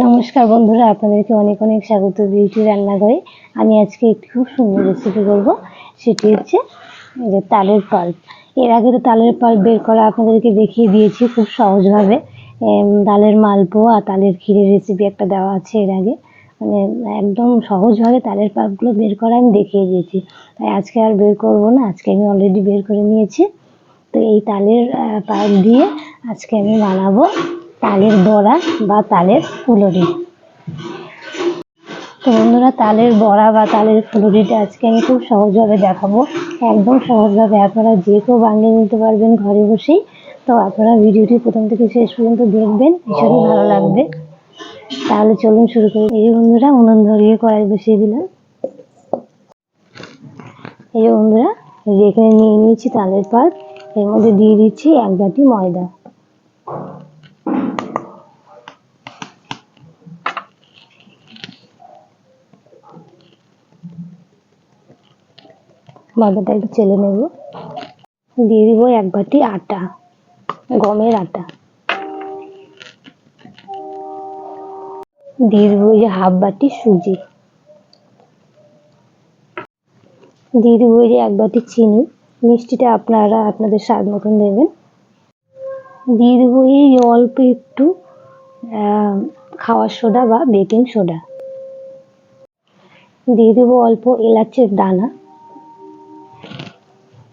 নমস্কার বন্ধুরা, আপনাদেরকে অনেক অনেক স্বাগত বিউটি রান্নাঘরে। আমি আজকে একটি খুব সুন্দর রেসিপি করব, সেটি হচ্ছে যে তালের পাল্প এর আগে তো তালের পাল্প বের করা আপনাদেরকে দেখিয়ে দিয়েছি খুব সহজভাবে। তালের মালপোয়া আর তালের ক্ষীরের রেসিপি একটা দেওয়া আছে এর আগে। মানে একদম সহজভাবে তালের পাল্পগুলো বের করা আমি দেখিয়ে দিয়েছি। তাই আজকে আর বের করব না, আজকে আমি অলরেডি বের করে নিয়েছি। তো এই তালের পাল্প দিয়ে আজকে আমি বানাবো তালের বড়া বা তালের ফুলুরি। তো বন্ধুরা, তালের বড়া বা তালের ফুলুরিটা আজকে আমি খুব সহজভাবে দেখাবো। একদম সহজভাবে আপনারা যে কেউ বানিয়ে নিতে পারবেন ঘরে বসেই। তো আপনারা ভিডিওটি প্রথম থেকে শেষ পর্যন্ত দেখবেন, ভীষণই ভালো লাগবে। তাহলে চলুন শুরু করি। এই বন্ধুরা, উনুন ধরিয়ে কড়াই বসিয়ে দিলাম। এই বন্ধুরা এখানে নিয়ে নিয়েছি তালের পাত। এর মধ্যে দিয়ে দিচ্ছি এক বাটি ময়দা। ময়দাটা একটু চেলে নেব। দিয়ে দিব এক বাটি আটা, গমের আটা। দিয়ে দেবো যে হাফ বাটি সুজি। দিয়ে দেবো যে এক বাটি চিনি। মিষ্টিটা আপনারা আপনাদের স্বাদ মতন দেবেন। দিয়ে দেবো এই অল্প একটু খাওয়ার সোডা বা বেকিং সোডা। দিয়ে দেবো অল্প এলাচের দানা।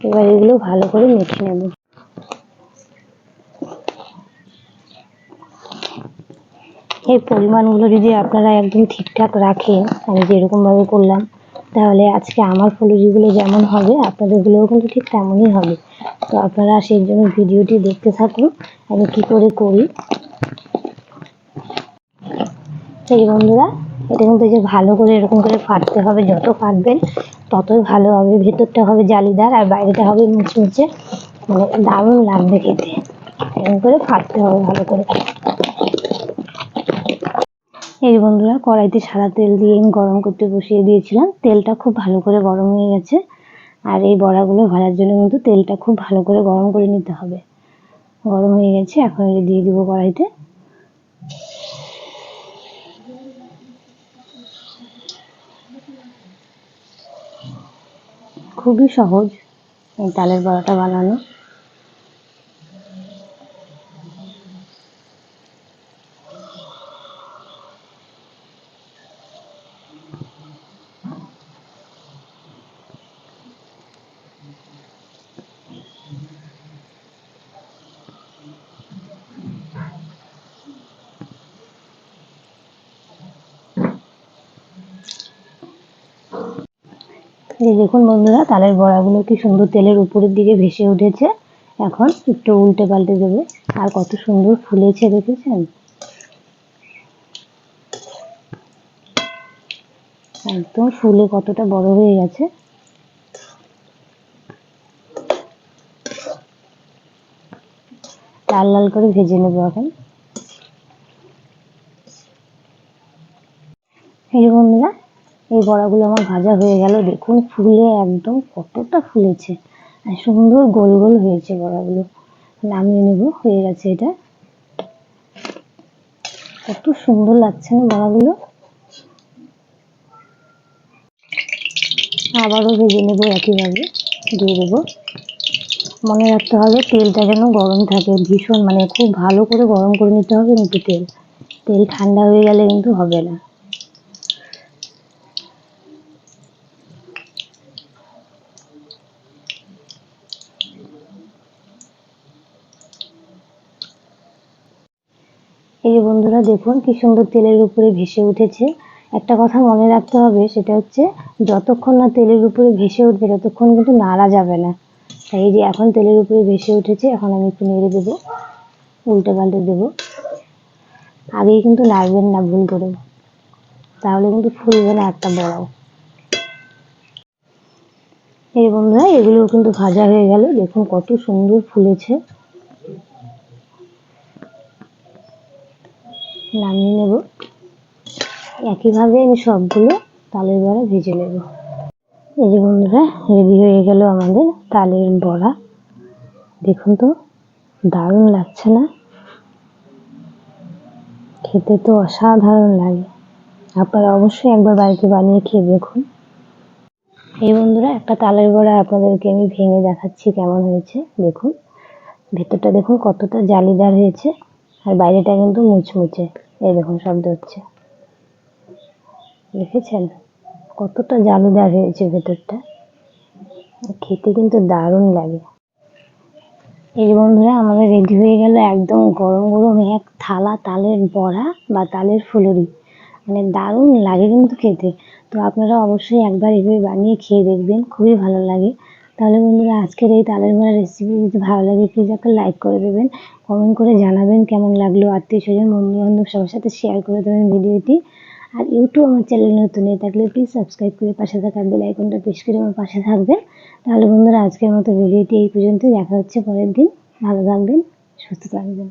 এবার এগুলো ভালো করে মেখে নেব। এই পরিমাণগুলো যদি আপনারা একদম ঠিকঠাক রাখেন, আমি যেরকম ভাবে করলাম, তাহলে আজকে আমার ফুলুরিগুলো যেমন হবে, আপনাদেরগুলোও কিন্তু ঠিক তেমনই হবে। তো আপনারা সেই জন্য ভিডিওটি দেখতে থাকুন, আমি কি করে করি। এই বন্ধুরা এটা কিন্তু যে ভালো করে এরকম করে ফাটতে হবে, যত ফাটবেন ততই ভালো হবে। ভেতরটা হবে জালিদার আর বাইরেটা হবে মুচমুচে। মানে দারুণ লাগবে খেতে। এরকম করে ফাটতে হবে ভালো করে। এই বন্ধুরা, কড়াইতে সাদা তেল দিয়ে আমি গরম করতে বসিয়ে দিয়েছিলাম। তেলটা খুব ভালো করে গরম হয়ে গেছে। আর এই বড়াগুলো ভাজার জন্য কিন্তু তেলটা খুব ভালো করে গরম করে নিতে হবে। গরম হয়ে গেছে, এখন দিয়ে দিব কড়াইতে। খুবই সহজ। এই তালের বড়াটা বানানো। এই দেখুন বন্ধুরা, তালের বড়াগুলো কি সুন্দর তেলের উপরের দিকে ভেসে উঠেছে। এখন একটু উল্টে পাল্টে দেবে। আর কত সুন্দর ফুলেছে, দেখেছেন? একদম ফুলে কতটা বড় হয়ে গেছে। লাল লাল করে ভেজে নেব এখন এই যে বন্ধুরা এই বড়াগুলো আমার ভাজা হয়ে গেল। দেখুন, ফুলে একদম কতটা ফুলেছে। সুন্দর গোল গোল হয়েছে বড়াগুলো। নামিয়ে নেব, হয়ে গেছে এটা। কত সুন্দর লাগছে না বড়াগুলো। আবারও ভেজে নেব একইভাবে, দিয়ে দেবো। মনে রাখতে হবে, তেলটা যেন গরম থাকে, ভীষণ মানে খুব ভালো করে গরম করে নিতে হবে কিন্তু তেল? তেল ঠান্ডা হয়ে গেলে কিন্তু হবে না। এই যে বন্ধুরা, দেখুন কি সুন্দর তেলের উপরে ভেসে উঠেছে। একটা কথা মনে রাখতে হবে, সেটা হচ্ছে যতক্ষণ না তেলের উপরে ভেসে উঠবে, ততক্ষণ কিন্তু নাড়া যাবে না। তাই এই যে এখন তেলের উপরে ভেসে উঠেছে, এখন আমি একটু নেড়ে দেবো, উল্টে পাল্টে দেবো। আগেই কিন্তু নাড়বেন না ভুল করে, তাহলে কিন্তু ফুলবে না একটা বড়াও। এই বন্ধুরা এগুলো কিন্তু ভাজা হয়ে গেল, দেখুন কত সুন্দর ফুলেছে। নামিয়ে নেব। একইভাবে আমি সবগুলো তালের বড়া ভেজে নেব। এই যে বন্ধুরা, রেডি হয়ে গেল আমাদের তালের বড়া। দেখুন তো, দারুণ লাগছে না? খেতে তো অসাধারণ লাগে। আপনারা অবশ্যই একবার বাড়িতে বানিয়ে খেয়ে দেখুন। এই বন্ধুরা, একটা তালের বড়া আপনাদেরকে আমি ভেঙে দেখাচ্ছি কেমন হয়েছে। দেখুন, ভেতরটা দেখুন কতটা জালিদার হয়েছে। আর বাইরেটা কিন্তু মুচমুচে। এই দেখুন, শব্দ হচ্ছে। দেখেছেন? কতটা জালিদার হয়েছে ভেতরটা। খেতে কিন্তু দারুণ লাগে। এই বন্ধুরা, আমাদের রেডি হয়ে গেল একদম গরম গরম এক থালা তালের বড়া বা তালের ফুলুরি। মানে দারুণ লাগে কিন্তু খেতে। তো আপনারা অবশ্যই একবার এভাবে বানিয়ে খেয়ে দেখবেন, খুবই ভালো লাগে। তাহলে বন্ধুরা, আজকের এই তালের বড়া রেসিপি যদি ভালো লাগে প্লিজ একটা লাইক করে দেবেন কমেন্ট করে জানাবেন কেমন লাগল আত্মীয় স্বজন, বন্ধুবান্ধব সবার সাথে শেয়ার করে দেবেন ভিডিওটি। আর ইউটিউব আমার চ্যানেল নতুন হয়ে থাকলে প্লিজ সাবস্ক্রাইব করে পাশে থাকা বেল আইকনটা প্রেস করে আমার পাশে থাকবেন। তাহলে বন্ধুরা, আজকের মতো ভিডিওটি এই পর্যন্ত দেখা হচ্ছে পরের দিন। ভালো থাকবেন, সুস্থ থাকবেন।